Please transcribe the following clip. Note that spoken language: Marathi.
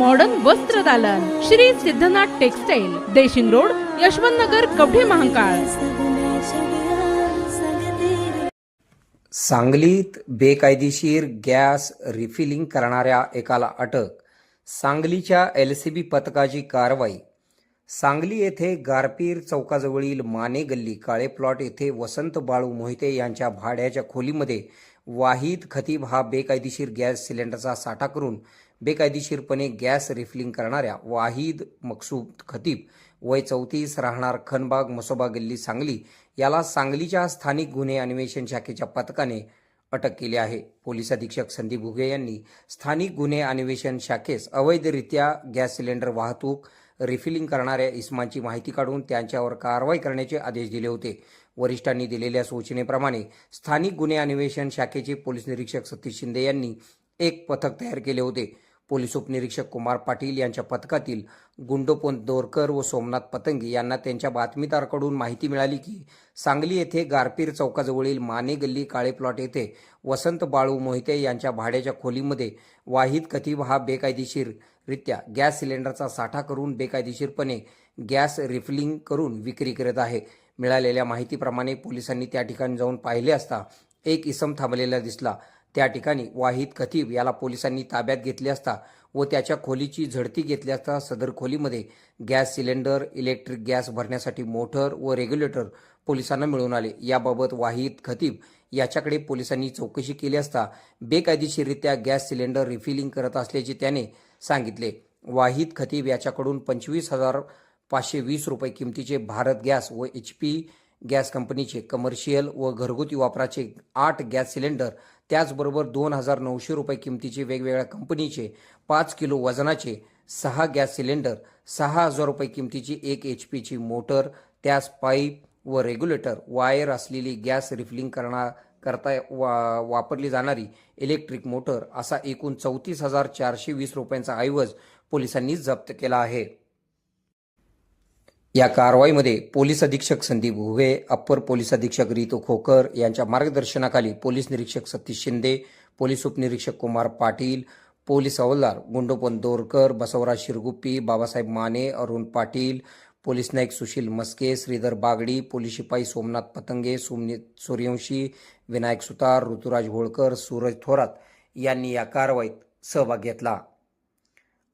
मॉडर्न वस्त्र दालन. Shri Siddhanath textile Deshing road Yashwant Nagar Kavathe Mahakal. सांगलीत बेकायदेशीर गॅस रिफिलिंग करणाऱ्या एकाला अटक. सांगलीच्या एल सी बी पथकाची कारवाई. सांगली येथे गारपीर चौकाजवळील माने गल्ली काळे प्लॉट येथे वसंत बाळू मोहिते यांच्या भाड्याच्या खोलीमध्ये वाहिद खतीब हा बेकायदेशीर गॅस सिलेंडरचा साठा करून बेकायदेशीरपणे गॅस रिफिलिंग करणाऱ्या वाहिद मकसूद खतीब वय चौतीस राहणार खनबाग मसोबा गल्ली सांगली याला सांगलीच्या स्थानिक गुन्हे अन्वेषण शाखेच्या पथकाने अटक केली आहे. पोलीस अधीक्षक संदीप घुगे यांनी स्थानिक गुन्हे अन्वेषण शाखेस अवैधरित्या गॅस सिलेंडर वाहतूक रिफिलिंग करणाऱ्या इस्मांची माहिती काढून त्यांच्यावर कारवाई करण्याचे आदेश दिले होते. वरिष्ठांनी दिलेल्या सूचनेप्रमाणे स्थानिक गुन्हे अन्वेषण शाखेचे पोलीस निरीक्षक सतीश शिंदे यांनी एक पथक तयार केले होते. पोलीस उपनिरीक्षक कुमार पाटील यांच्या पथकातील गुंडोपंत दोरकर व सोमनाथ पतंगे यांना त्यांच्या बातमीदाराकडून माहिती मिळाली की सांगली येथे गारपीर चौकाजवळील माने गल्ली काळे प्लॉट येथे वसंत बाळू मोहिते यांच्या भाड्याच्या खोलीमध्ये वाहिद खतीब हा बेकायदेशीररित्या गॅस सिलेंडरचा साठा करून बेकायदेशीरपणे गॅस रिफिलिंग करून विक्री करत आहे. मिळालेल्या माहितीप्रमाणे पोलिसांनी त्या ठिकाणी जाऊन पाहिले असता एक इसम थांबलेला दिसला. त्या ठिकाणी वाहिद खतीब याला पोलिसांनी ताब्यात घेतले असता व त्याच्या खोलीची झडती घेतली असता सदर खोलीमध्ये गॅस सिलेंडर इलेक्ट्रिक गॅस भरण्यासाठी मोटर व रेग्युलेटर पोलिसांना मिळून आले. याबाबत वाहिद खतीब याच्याकडे पोलिसांनी चौकशी केली असता बेकायदेशीररित्या गॅस सिलेंडर रिफिलिंग करत असल्याचे त्याने सांगितले. वाहिद खतीब याच्याकडून पंचवीस हजार पाचशे वीस रुपये किमतीचे भारत गॅस व एच पी गॅस कंपनीचे कमर्शियल व घरगुती वापराचे आठ गॅस सिलेंडर त्याचबरोबर दोन हजार नऊशे रुपये किमतीचे वेगवेगळ्या कंपनीचे पाच किलो वजनाचे सहा गॅस सिलेंडर सहा हजार रुपये किमतीची एक एच पीची मोटर त्यास पाईप व रेग्युलेटर वायर असलेली गॅस रिफिलिंग करणार करता वा वापरली जाणारी इलेक्ट्रिक मोटर असा एकूण चौतीस हजार चारशे वीस रुपयांचा ऐवज पोलिसांनी जप्त केला आहे. या कारवाईमध्ये पोलीस अधीक्षक संदीप घुगे अप्पर पोलीस अधीक्षक रितू खोकर यांच्या मार्गदर्शनाखाली पोलीस निरीक्षक सतीश शिंदे पोलीस उपनिरीक्षक कुमार पाटील पोलीस हवालदार गुंडोपंत दोरकर बसवराज शिरगुप्पी बाबासाहेब माने अरुण पाटील पोलीस नाईक सुशील मस्के श्रीधर बागडी पोलीस शिपाई सोमनाथ पतंगे सोमनी सूर्यवंशी विनायक सुतार ऋतुराज होळकर सूरज थोरात यांनी या कारवाईत सहभाग घेतला.